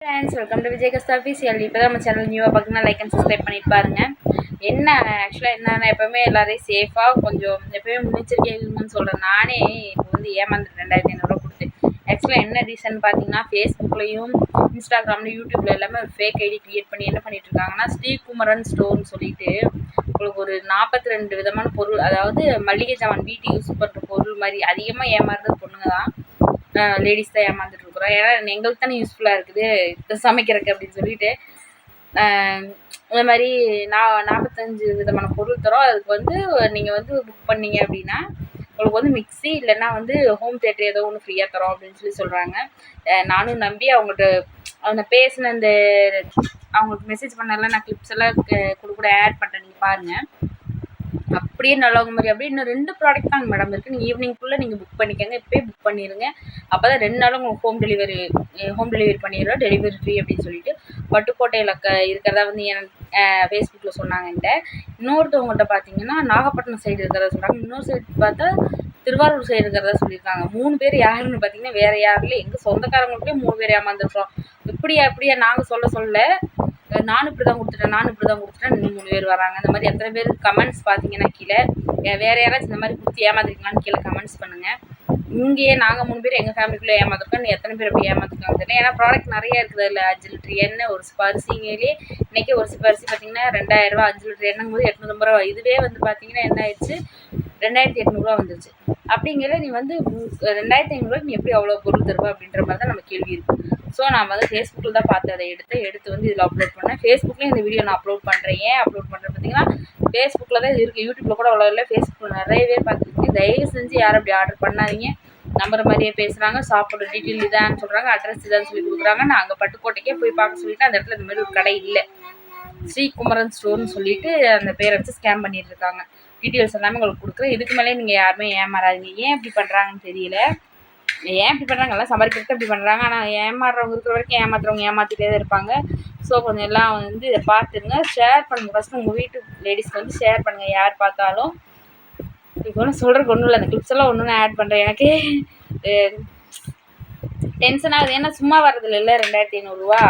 Friends welcome to Vijay Kastha official இப்போ தான் நம்ம சேனல் நியூவாக பார்க்கணும் லைக் அண்ட் சப்ஸ்கிரைப் பண்ணிட்டு பாருங்க. என்ன ஆக்சுவலாக என்னென்னா எப்போவுமே எல்லாரையும் சேஃபாக கொஞ்சம் எப்போயுமே முன்னெச்சரிக்கை இருங்கன்னு சொல்கிறேன் நானே இப்போ வந்து ஏமாந்துட்டு ரெண்டாயிரத்தி ஐநூறுரூவா கொடுத்து. ஆக்சுவலாக என்ன ரீசன் பார்த்தீங்கன்னா ஃபேஸ்புக்லேயும் இன்ஸ்டாகிராம்லையும் யூடியூப்ல எல்லாமே ஒரு ஃபேக் ஐடி க்ரியேட் பண்ணி என்ன பண்ணிட்டு இருக்காங்கன்னா ஸ்ரீகுமரன் ஸ்டோர்னு சொல்லிட்டு உங்களுக்கு ஒரு நாற்பத்தி ரெண்டு விதமான பொருள் அதாவது மளிகை சாமான் வீட்டு யூஸ் பண்ணுற பொருள் மாதிரி அதிகமாக ஏமாறுறது பொண்ணுங்க தான் லேடிஸ் தான் ஏமாந்துட்டு இருக்கிறோம் ஏன்னா எங்களுக்கு தானே யூஸ்ஃபுல்லாக இருக்குது. இப்போ சமைக்கிறதுக்கு அப்படின்னு சொல்லிட்டு இந்த மாதிரி நான் நாற்பத்தஞ்சு விதமான பொருள் தரோம். அதுக்கு வந்து நீங்கள் வந்து புக் பண்ணீங்க அப்படின்னா உங்களுக்கு வந்து மிக்ஸி இல்லைன்னா வந்து ஹோம் தேட்டர் ஏதோ ஒன்று ஃப்ரீயாக தரோம் அப்படின்னு சொல்லி சொல்கிறாங்க நானும் நம்பி அவங்கள்ட்ட அவங்க பேசின அந்த அவங்களுக்கு மெசேஜ் பண்ணல. நான் கிளிப்ஸ் எல்லாம் கூட கூட ஆட் பண்ணுறேன் நீங்கள் பாருங்கள் அப்படியே நல்லவங்க மாதிரி அப்படியே இன்னும் ரெண்டு ப்ராடக்ட் தாங்க மேடம் இருக்குது நீங்கள் ஈவினிங்குள்ளே நீங்கள் புக் பண்ணிக்கோங்க. இப்போயே புக் பண்ணிடுங்க அப்போ தான் ரெண்டு நாளும் உங்களுக்கு ஹோம் டெலிவரி ஹோம் டெலிவரி பண்ணிடுறோம். டெலிவரி ஃப்ரீ அப்படின்னு சொல்லிட்டு. பட்டுக்கோட்டையில் க இருக்கிறதா வந்து என் ஃபேஸ்புக்கில் சொன்னாங்க என்கிட்ட. இன்னொருத்தவங்கள்ட்ட பார்த்தீங்கன்னா நாகப்பட்டினம் சைடு இருக்கிறதா சொல்கிறாங்க இன்னொரு சைடு பார்த்தா திருவாரூர் சைடு இருக்கிறதா சொல்லியிருக்காங்க. மூணு பேர் யாருன்னு பார்த்தீங்கன்னா வேறு யாரும் இல்லை. எங்கள் சொந்தக்காரங்களுக்கே மூணு பேர் ஏமாந்துருக்கோம் இப்படியா இப்படியா நாங்கள் சொல்ல சொல்ல நானும் இப்படி தான் கொடுத்துட்டேன் நானும் இப்படி தான் கொடுத்துட்டேன் இன்னும் மூணு பேர் வராங்க. இந்த மாதிரி எத்தனை பேர் கமெண்ட்ஸ் பார்த்தீங்கன்னா கீழே வேறு வேற யாராச்சும் இந்த மாதிரி கொடுத்து ஏமாத்திருக்கீங்களான்னு கீழே கமெண்ட்ஸ் பண்ணுங்கள் இங்கேயே நாங்கள் மூணு பேர் எங்கள் ஃபேமிலிக்குள்ளே ஏமாத்திருக்கோம் எத்தனை பேர் அப்படி ஏமாத்திருக்காங்க தெரியல. ஏன்னா ப்ராடக்ட் நிறைய இருக்குது அதில் அஞ்சு லிட்டர் எண்ணெய் ஒரு சிப்ப இன்றைக்கி ஒரு ஸ்பரிசி பார்த்தீங்கன்னா பார்த்தீங்கன்னா ரெண்டாயிரரூவா அஞ்சு லிட்டர் எண்ணெய் போது எட்நூற்றம்பது ரூபா இதுவே வந்து பார்த்தீங்கன்னா என்ன ஆயிடுச்சு? ரெண்டாயிரத்தி எட்நூறுவா வந்துருச்சு. அப்படிங்கிற நீ வந்து ரெண்டாயிரத்தி ஐநூறுரூவா நீ எப்படி அவ்வளோ பொருள் தருவா அப்படின்ற மாதிரி தான் நம்ம கேள்வி இருக்குது ஸோ நான் வந்து ஃபேஸ்புக்கில் தான் பார்த்து அதை எடுத்து எடுத்து வந்து இதில் அப்லோட் பண்ணேன். ஃபேஸ்புக்லேயும் இந்த வீடியோ நான் அப்லோட் பண்ணுறேன் ஏன் அப்லோட் பண்ணுறேன் பார்த்தீங்கன்னா ஃபேஸ்புக்கில் தான் இது இருக்குது யூடியூப்பில் கூட வளரல ஃபேஸ்புக்கில் நிறைய பேர் பார்த்துருக்கு தயவு செஞ்சு யாரும் அப்படி ஆர்டர் பண்ணாதீங்க. நம்புற மாதிரியே பேசுகிறாங்க சாப்பிட்ற டீட்டெயில் இதான்னு சொல்கிறாங்க அட்ரஸ் இதான்னு சொல்லி கொடுக்குறாங்க. நான் அங்கே பட்டுக்கோட்டைக்கே போய் பார்க்க சொல்லிட்டு அந்த இடத்துல இந்த மாதிரி ஒரு கடை இல்லை. ஸ்ரீகுமரன் ஸ்டோர்னு சொல்லிட்டு அந்த பேரை வச்சு ஸ்கேம் பண்ணிட்டு இருக்காங்க. டீட்டெயில்ஸ் எல்லாமே உங்களுக்கு கொடுக்குறேன். இதுக்கு மேலே நீங்கள் யாருமே ஏமாறாதீங்க. ஏன் இப்படி பண்ணுறாங்கன்னு தெரியல. ஏன் இப்படி பண்ணுறாங்க எல்லாம் சம்பாதிக்கிறது இப்படி பண்ணுறாங்க ஆனால் ஏமாறுறவங்க இருக்கிற வரைக்கும் ஏமாத்துறவங்க ஏமாற்றிட்டே தான் இருப்பாங்க. ஸோ கொஞ்சம் எல்லாம் வந்து இதை பார்த்துருங்க. ஷேர் பண்ணுங்க. ஃபஸ்ட்டு உங்கள் வீட்டு லேடிஸ்க்கு வந்து ஷேர் பண்ணுங்கள் யார் பார்த்தாலும். இப்போ ஒன்றும் சொல்கிறதுக்கு ஒன்றும் இல்லை. அந்த கிளிப்ஸ் எல்லாம் ஒன்று ஆட் பண்ணுறேன் எனக்கு டென்ஷன் ஆகுது. ஏன்னா சும்மா வர்றது இல்லை. ரெண்டாயிரத்தி ஐநூறுரூவா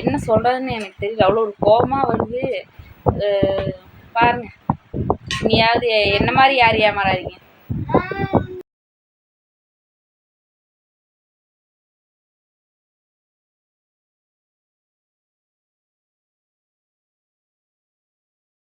என்ன சொல்கிறதுன்னு எனக்கு தெரியல. அவ்வளோ ஒரு கோபமாக வந்து பாருங்கள் பாருங்க. நீயாவது என்ன மாதிரி யார் ஏமாறாதீங்க?